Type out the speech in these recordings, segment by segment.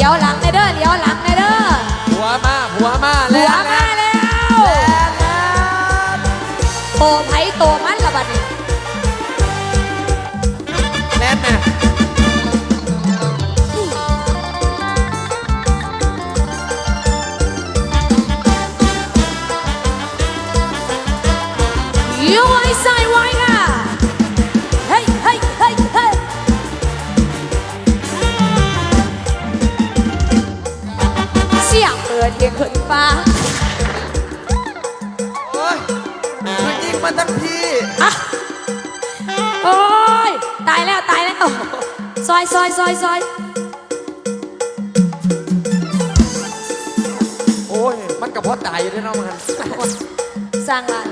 ลี้ยวหลังในเด้อเลี้ยวหลังในเด้อหัวมาหัวมาแล้วหัวมาแล้วโตไผโตมันละบัดนี้แน่นแน่ ฟ้า โอ้ยมายิงมานทั้งทีอะโอ้ย ตายแล้วตายแล้ว ซอยซอยซอยซอยโอ้ย มันกับพ่อตายอยู่ที่น้องมันสร้างลาน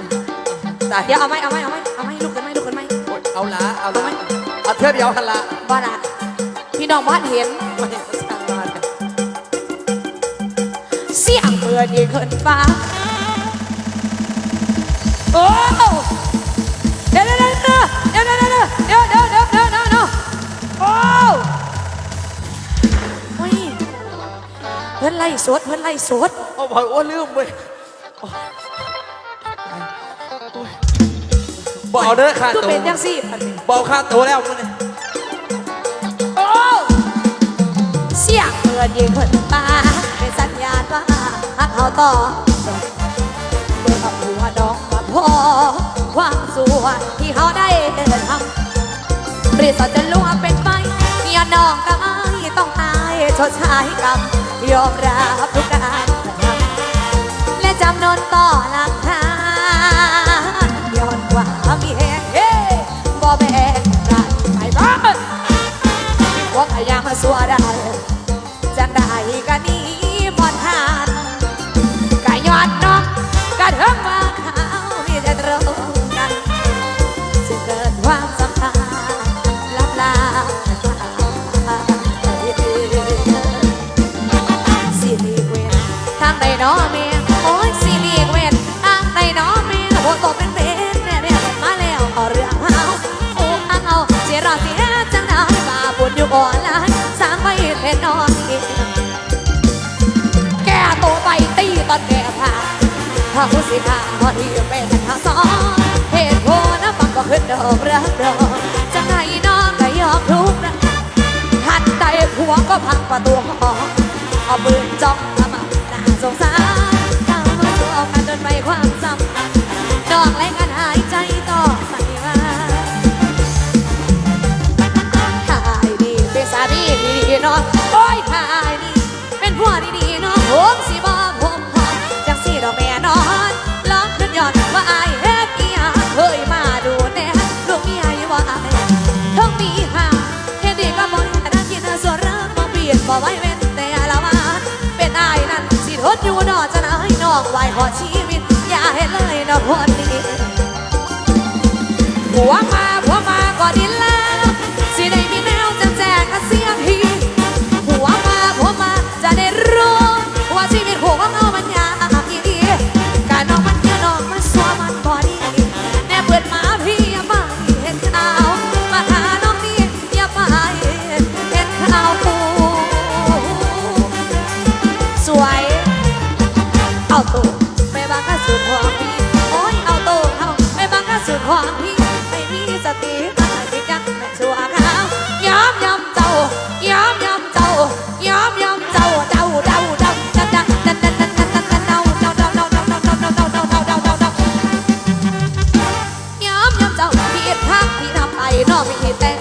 ตายเดี๋ยวเอาไหมเอาไหมเอาไหมเอาไหมลุกกันไหมลุกกันไหมโเอาละเอาละเอาเทือกเดียวหันละบ้าละพี่น้องบ้านเห็น อนยิงขึ้นฟ้า โอ้เดี๋ยวเดี๋ยวเดี๋ยวเดี๋ยวเดี๋ยวเดี๋ยวเดี๋ยวเดี๋ยวเดี๋ยวเดี๋ยวเดี๋ยวเดี๋ยวโอ้โอ้ยเพื่อนไล่สดเพื่อนไล่สดเอาไยโอ้ลืมเว้ยบอกเด้อค่ะตัวเป็นยังสิบอกค่าตัวแล้วมึงเนี่ยโอ้เสียงเพื่อนยิงขึ้น เอาต่อเบิกอาหัวดอกมาพอความสวยที่เขาได้ทำปริศจะล่วงเป็นไปเมียน้องก็อายต้องตายชดใช้กรรมยอมรับทุกการและจำนนต่อหลังคา ม่น้องแก่ตัวไปตีตอนแก่ผ่าถ้าผู้สิทาพอที่เป็นทางสองเหตุผลนะฟังก็ขึ้นดอกรักดอกจะไงน้องก็ยอมทุกข์นะหันใจผัวก็พังประตูหอเอาปืนจ้อง บ่ไว้เว้นแต่ละวันเป็นอายนั้นสิทนอยู่นอจะนายนอกไว้ขอชีวิต อย่าเห็นเลยนอคนนี้หัวมา ความที่ไม่มีสติอาจจะดังมันชั่วคราวยอมยอมเจ้ายอมยอมเจ้ายอมยอมเจ้าเจ้าเจ้าเจ้าจ้าจ้าจ้าจ้าจ้าจ้าจ้าเจ้าเจ้าเจ้าเจ้าเจ้าเจ้าเจ้าเจ้าเจ้าเจ้าเจ้าเจ้ายอมยอมเจ้าผิดทางที่ทำไปนอกไม่เห็นแต่